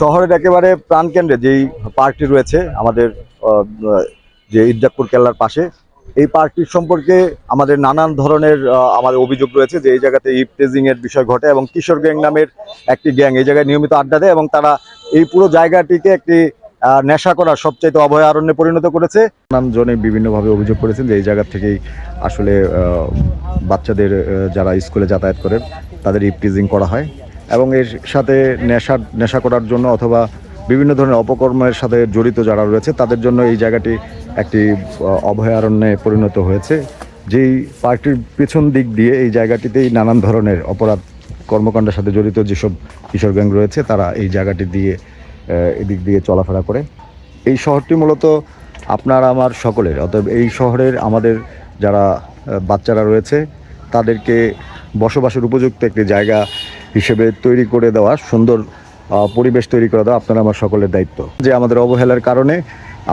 শহরের একেবারে প্রাণকেন্দ্রে যেই পার্কটি রয়েছে, আমাদের যে ইদ্দাকপুর কেল্লার পাশে, এই পার্কটির সম্পর্কে আমাদের নানান ধরনের আমাদের অভিযোগ রয়েছে যে এই জায়গাতে ইপটেজিং এর বিষয় ঘটে এবং কিশোর গ্যাং নামের একটি গ্যাং এই জায়গায় নিয়মিত আড্ডা দেয় এবং তারা এই পুরো জায়গাটিকে একটি নেশা করার সবচাইতে অভয়ারণ্যে পরিণত করেছে। নানান জনে বিভিন্নভাবে অভিযোগ করেছেন যে এই জায়গা থেকেই আসলে বাচ্চাদের যারা স্কুলে যাতায়াত করে, তাদের ইপটিজিং করা হয়। এবং এর সাথে নেশা নেশা করার জন্য অথবা বিভিন্ন ধরনের অপকর্মের সাথে জড়িত যারা রয়েছে, তাদের জন্য এই জায়গাটি একটি অভয়ারণ্যে পরিণত হয়েছে। যেই পার্কটির পেছন দিক দিয়ে এই জায়গাটিতেই নানান ধরনের অপরাধ কর্মকাণ্ডের সাথে জড়িত যেসব কিশোর গ্যাং রয়েছে, তারা এই জায়গাটি দিয়ে এদিক দিয়ে চলাফেরা করে। এই শহরটি মূলত আপনার আমার সকলের, অতএব এই শহরের আমাদের যারা বাচ্চারা রয়েছে, তাদেরকে বসবাসের উপযুক্ত একটি জায়গা হিসেবে তৈরি করে দেওয়া, সুন্দর পরিবেশ তৈরি করে দেওয়া আপনারা আমার সকলের দায়িত্ব। যে আমাদের অবহেলার কারণে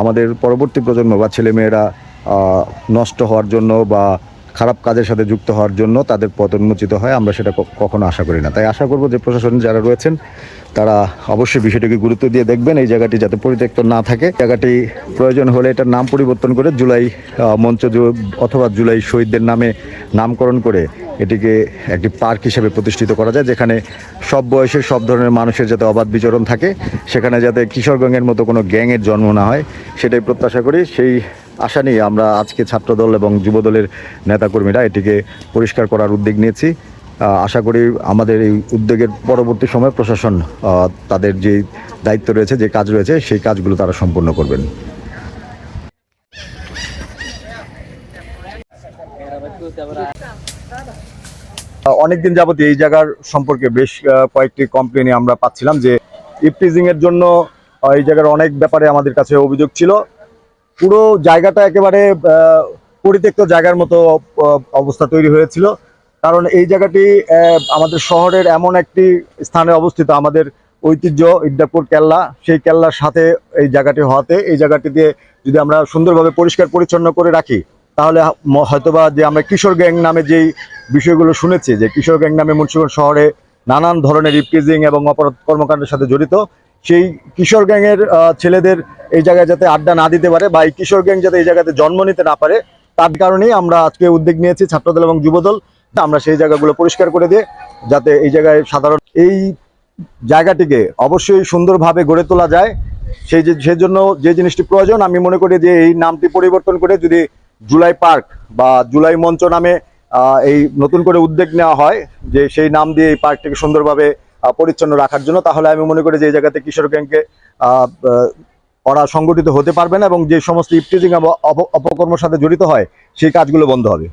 আমাদের পরবর্তী প্রজন্ম বা ছেলেমেয়েরা নষ্ট হওয়ার জন্য বা খারাপ কাজের সাথে যুক্ত হওয়ার জন্য তাদের পথ হয়, আমরা সেটা কখনো আশা করি না। তাই আশা করব যে প্রশাসন যারা রয়েছেন, তারা অবশ্যই বিষয়টিকে গুরুত্ব দিয়ে দেখবেন, এই জায়গাটি যাতে পরিত্যক্ত না থাকে। জায়গাটি প্রয়োজন হলে এটার নাম পরিবর্তন করে জুলাই মঞ্চ অথবা জুলাই শহীদদের নামে নামকরণ করে এটিকে একটি পার্ক হিসেবে প্রতিষ্ঠিত করা যায়, যেখানে সব বয়সের, সব ধরনের মানুষের যাতে অবাধ বিচরণ থাকে, সেখানে যাতে কিশোরগঞ্জের মতো কোনো গ্যাংয়ের জন্ম না হয়, সেটাই প্রত্যাশা করি। সেই আশা নিয়ে আমরা আজকে ছাত্রদল এবং যুবদলের নেতাকর্মীরা এটিকে পরিষ্কার করার উদ্যোগ নিয়েছি। আশা করি আমাদের এই উদ্যোগের পরবর্তী সময় প্রশাসন তাদের যে দায়িত্ব রয়েছে, যে কাজ রয়েছে, সেই কাজগুলো তারা সম্পূর্ণ করবেন। অনেকদিন যাবত এই জায়গার সম্পর্কে বেশ কয়েকটি কমপ্লেনই আমরা পাচ্ছিলাম যে ইপটিজিং এর জন্য এই জায়গার অনেক ব্যাপারে আমাদের কাছে অভিযোগ ছিল। পুরো জায়গাটা একেবারে পরিত্যক্ত জায়গার মতো অবস্থা তৈরি হয়েছিল। কারণ এই জায়গাটি আমাদের শহরের এমন একটি স্থানে অবস্থিত, আমাদের ঐতিহ্য ইদ্দাপুর কেল্লা। সেই কেল্লার সাথে এই জায়গাটি হওয়াতে, এই জায়গাটিতে যদি আমরা সুন্দরভাবে পরিষ্কার পরিচ্ছন্ন করে রাখি, তাহলে হয়তোবা যে আমরা কিশোর গ্যাং নামে যেই বিষয়গুলো শুনেছি, যে কিশোর গ্যাং নামে মুন্সিগঞ্জ শহরে নানান ধরনের ইপটিজিং এবং অপরাধ কর্মকাণ্ডের সাথে জড়িত সেই কিশোর গ্যাংয়ের ছেলেদের এই জায়গায় যাতে আড্ডা না দিতে পারে বা এই কিশোর গ্যাং যাতে এই জায়গাতে জন্ম নিতে না পারে, তার কারণেই আমরা আজকে উদ্যোগ নিয়েছি ছাত্রদল এবং যুবদল। আমরা সেই জায়গাগুলো পরিষ্কার করে দিয়ে যাতে এই জায়গায় সাধারণ এই জায়গাটিকে অবশ্যই সুন্দরভাবে গড়ে তোলা যায়। সেই যে সেজন্য যে জিনিসটি প্রয়োজন, আমি মনে করি যে এই নামটি পরিবর্তন করে যদি জুলাই পার্ক বা জুলাই মঞ্চ নামে এই নতুন করে উদ্যোগ নেওয়া হয়, যে সেই নাম দিয়ে এই পার্কটিকে সুন্দরভাবে পরিচ্ছন্ন রাখার জন্য, তাহলে আমি মনে করি যে এই জায়গাতে কিশোর গ্যাংকে ওরা সংগঠিত হতে পারবে না এবং যে সমস্ত ইফটিজিং অপকর্মের সাথে জড়িত হয়, সেই কাজগুলো বন্ধ হবে।